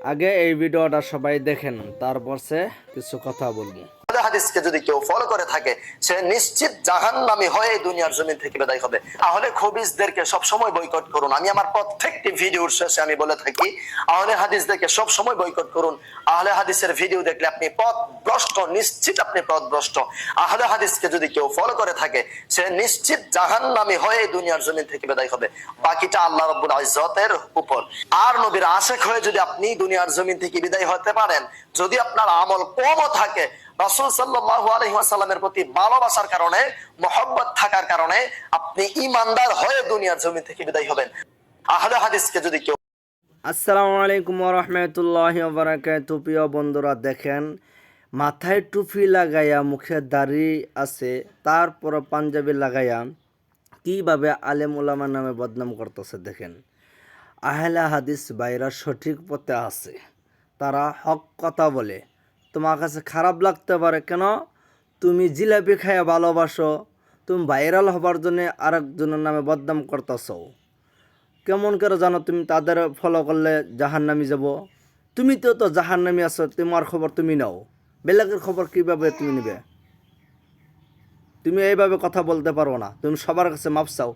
আগে এই ভিডিওটা সবাই দেখেন তারপর সে কিছু কথা বলব। আহলে হাদিসকে যদি কেউ ফলো করে থাকে, সে নিশ্চিত জাহান্নামী হয়ে দুনিয়ার জমিন থেকে বিদায় হবে। আহলে খবিসদেরকে সব সময় বয়কট করুন। আমি আমার প্রত্যেকটি ভিডিওর শেষে আমি বলে থাকি, আহলে হাদিসদেরকে সব সময় বয়কট করুন। আহলে হাদিসের ভিডিও দেখলে আপনি পথ ভ্রষ্ট নিশ্চিত আপনি পথ ভ্রষ্ট আহলে হাদিসকে যদি কেউ ফলো করে থাকে, সে নিশ্চিত জাহান্নামী হয়ে দুনিয়ার জমিন থেকে বিদায় হবে। বাকিটা আল্লাহ রব্বুল ইজ্জতের উপর। আর নবীর আশেক হয়ে যদি আপনি দুনিয়ার জমিন থেকে বিদায় হতে পারেন, যদি আপনার আমল কমও থাকে রসুল প্রতি ভালোবাসার কারণে থাকার কারণে আপনি ইমানদার হয়ে দুনিয়ার জমি থেকে বিদায় হবেন। আহলে হাদিসকে যদি কেউ আসসালামু আলাইকুম রহমতুল্লাহ প্রিয় বন্ধুরা, দেখেন, মাথায় টুপি লাগাইয়া মুখে দাড়ি আছে তারপর পাঞ্জাবি লাগাইয়া কীভাবে আলেম ওলামা নামে বদনাম করতেছে দেখেন। আহলা হাদিস বাইরা সঠিক পথে আছে, তারা হক কথা বলে। তোমার কাছে খারাপ লাগতে পারে, কেন? তুমি জিলাপি খাইয়া ভালোবাসো, তুমি ভাইরাল হবার জন্য আরেকজনের নামে বদনাম করতেছো। কেমন করে জানো তুমি তাদের ফলো করলে জাহান্নামি যাব? তুমি তো তো জাহান্নামি আছো, তোমার খবর তুমি নাও। বেলেগের খবর কীভাবে তুমি নিবে? তুমি এইভাবে কথা বলতে পারো না, তুমি সবার কাছে মাপ চাও।